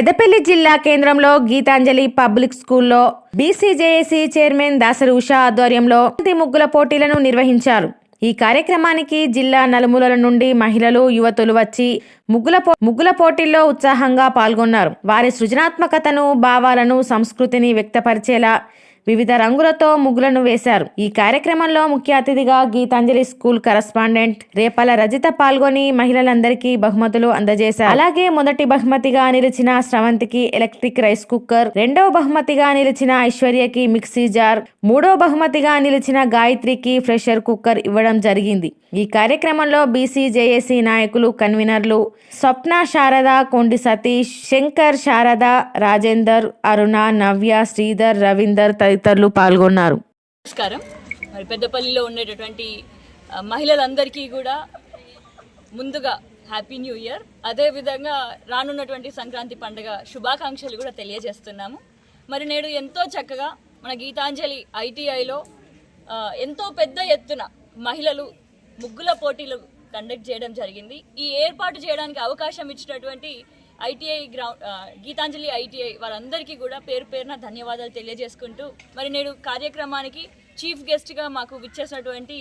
పెద్దపల్లి జిల్లా కేంద్రంలో గీతాంజలి పబ్లిక్ స్కూల్లో బీసీజేఏసీ చైర్మన్ దాసరి ఉషా ఆధ్వర్యంలో ముగ్గుల పోటీలను నిర్వహించారు. ఈ కార్యక్రమానికి జిల్లా నలుమూలల నుండి మహిళలు యువతులు వచ్చి ముగ్గుల పో ముగ్గుల పోటీల్లో ఉత్సాహంగా పాల్గొన్నారు. వారి సృజనాత్మకతను భావాలను సంస్కృతిని వ్యక్తపరిచేలా వివిధ రంగులతో ముగ్గులను వేశారు. ఈ కార్యక్రమంలో ముఖ్య అతిథిగా గీతాంజలి స్కూల్ కరస్పాండెంట్ రేపల రజిత పాల్గొని మహిళలందరికీ బహుమతులు అందజేశారు. అలాగే మొదటి బహుమతిగా నిలిచిన స్రవంతికి ఎలక్ట్రిక్ రైస్ కుక్కర్ రెండవ బహుమతిగా నిలిచిన ఐశ్వర్యకి మిక్సీ జార్ మూడో బహుమతిగా నిలిచిన గాయత్రికి ప్రెషర్ కుక్కర్ ఇవ్వడం జరిగింది. ఈ కార్యక్రమంలో బీసీ జేఏసీ నాయకులు కన్వీనర్లు స్వప్న శారద కొండి సతీష్ శంకర్ శారద రాజేందర్ అరుణ నవ్య శ్రీధర్ రవీందర్ తదితరులు పాల్గొన్నారు. నమస్కారం. మరి పెద్దపల్లిలో ఉండేటటువంటి మహిళలందరికీ కూడా ముందుగా హ్యాపీ న్యూ ఇయర్. అదేవిధంగా రానున్నటువంటి సంక్రాంతి పండుగ శుభాకాంక్షలు కూడా తెలియజేస్తున్నాము. మరి నేడు ఎంతో చక్కగా మన గీతాంజలి ఐటీఐలో ఎంతో పెద్ద ఎత్తున మహిళలు ముగ్గుల పోటీలు కండక్ట్ చేయడం జరిగింది. ఈ ఏర్పాటు చేయడానికి అవకాశం ఇచ్చినటువంటి ఐటీఐ గ్రౌండ్ గీతాంజలి ఐటీఐ వారందరికీ కూడా పేరు పేరున ధన్యవాదాలు తెలియజేసుకుంటూ మరి నేడు కార్యక్రమానికి చీఫ్ గెస్ట్గా మాకు విచ్చేసినటువంటి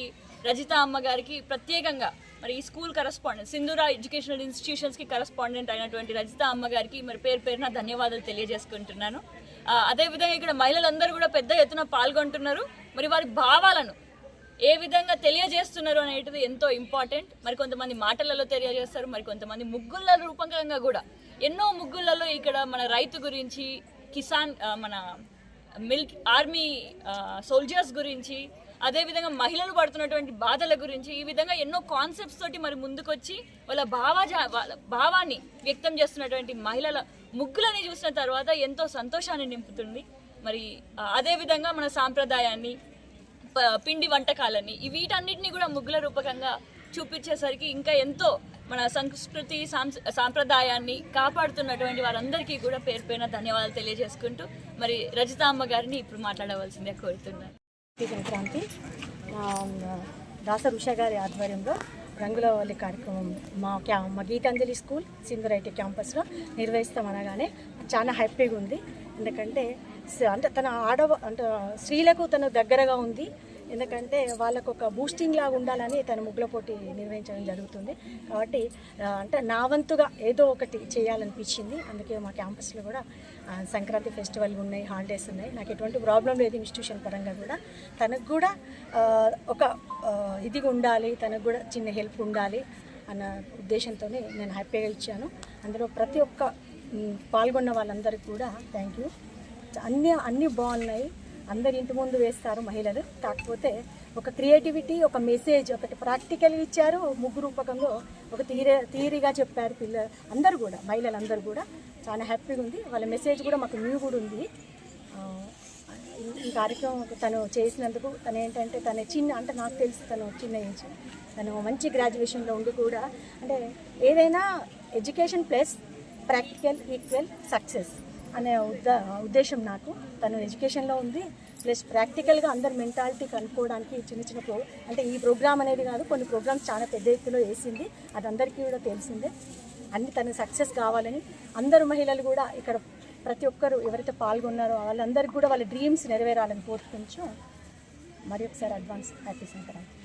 రజిత అమ్మ గారికి ప్రత్యేకంగా మరి ఈ స్కూల్ కరస్పాండెంట్ సింధూరా ఎడ్యుకేషనల్ ఇన్స్టిట్యూషన్స్కి కరస్పాండెంట్ అయినటువంటి రజిత అమ్మ గారికి మరి పేరు పేరున ధన్యవాదాలు తెలియజేసుకుంటున్నాను. అదేవిధంగా ఇక్కడ మహిళలందరూ కూడా పెద్ద ఎత్తున పాల్గొంటున్నారు. మరి వారి భావాలను ఏ విధంగా తెలియజేస్తున్నారు అనేటిది ఎంతో ఇంపార్టెంట్. మరి కొంతమంది మాటలలో తెలియజేస్తారు మరి కొంతమంది ముగ్గుల రూపకంగా కూడా ఎన్నో ముగ్గులలో ఇక్కడ మన రైతు గురించి కిసాన్ మన మిల్క్ ఆర్మీ సోల్జర్స్ గురించి అదేవిధంగా మహిళలు పడుతున్నటువంటి బాధల గురించి ఈ విధంగా ఎన్నో కాన్సెప్ట్స్ తోటి మరి ముందుకొచ్చి వాళ్ళ భావజా వాళ్ళ భావాన్ని వ్యక్తం చేస్తున్నటువంటి మహిళల ముగ్గులని చూసిన తర్వాత ఎంతో సంతోషాన్ని నింపుతుంది. మరి అదేవిధంగా మన సాంప్రదాయాన్ని ప- పిండి వంటకాలని వీటన్నిటిని కూడా ముగ్గుల రూపకంగా చూపించేసరికి ఇంకా ఎంతో మన సంస్కృతి సాంస్- సాంప్రదాయాన్ని కాపాడుతున్నటువంటి వారందరికీ కూడా పేరు పైన ధన్యవాదాలు తెలియజేసుకుంటూ మరి రజిత అమ్మ గారిని ఇప్పుడు మాట్లాడవలసిందే కోరుతున్నాను. సంక్రాంతి దాస దాసర్ గారి ఆధ్వర్యంలో రంగులవల్లి కార్యక్రమం మా క్యా మా గీతాంజలి స్కూల్ సింగరైటి క్యాంపస్లో నిర్వహిస్తామనగానే చాలా హ్యాపీగా ఉంది. ఎందుకంటే స- అంటే తన ఆడవ అంటే స్త్రీలకు తను దగ్గరగా ఉంది. ఎందుకంటే వాళ్ళకు ఒక బూస్టింగ్ లాగా ఉండాలని తన ముగ్గుల పోటీ నిర్వహించడం జరుగుతుంది. కాబట్టి అంటే నా వంతుగా ఏదో ఒకటి చేయాలనిపించింది. అందుకే మా క్యాంపస్లో కూడా సంక్రాంతి ఫెస్టివల్ ఉన్నాయి హాలిడేస్ ఉన్నాయి. నాకు ఎటువంటి ప్రాబ్లం లేదు ఇన్స్టిట్యూషన్ పరంగా కూడా. తనకు కూడా ఒక ఇది ఉండాలి తనకు కూడా చిన్న హెల్ప్ ఉండాలి అన్న ఉద్దేశంతోనే నేను హ్యాపీగా ఇచ్చాను. అందులో ప్రతి ఒక్క పాల్గొన్న వాళ్ళందరికీ కూడా థ్యాంక్ యూ అన్నీ అన్నీ బాగున్నాయి. అందరు ఇంటి ముందు వేస్తారు మహిళలు. కాకపోతే ఒక క్రియేటివిటీ ఒక మెసేజ్ ఒకటి ప్రాక్టికల్గా ఇచ్చారు. ముగ్గు రూపకంలో ఒక తీరే తీరిగా చెప్పారు పిల్ల అందరూ కూడా మహిళలందరూ కూడా. చాలా హ్యాపీగా ఉంది. వాళ్ళ మెసేజ్ కూడా మాకు న్యూ కూడా ఉంది. ఈ- ఈ కార్యక్రమం తను చేసినందుకు తను ఏంటంటే తన చిన్న అంటే నాకు తెలుసు తను చిన్న ఏజ్. తను మంచి గ్రాడ్యుయేషన్లో ఉండి కూడా అంటే ఏదైనా education plus practical equal success. అనే ఉద్ద ఉద్దేశం నాకు. తను ఎడ్యుకేషన్లో ఉంది. ప్లస్ ప్రాక్టికల్గా అందరి మెంటాలిటీ కనుక్కోవడానికి చిన్న చిన్న ప్రో అంటే ఈ ప్రోగ్రామ్ అనేది కాదు కొన్ని ప్రోగ్రామ్స్ చాలా పెద్ద ఎత్తులో వేసింది. అది అందరికీ కూడా తెలిసిందే. అన్ని తను సక్సెస్ కావాలని అందరు మహిళలు కూడా ఇక్కడ ప్రతి ఒక్కరు ఎవరైతే పాల్గొన్నారో వాళ్ళందరికీ కూడా వాళ్ళ డ్రీమ్స్ నెరవేరాలని కోరుకుంటూ మరి ఒకసారి అడ్వాన్స్ హ్యాపీ సంక్రాంతి.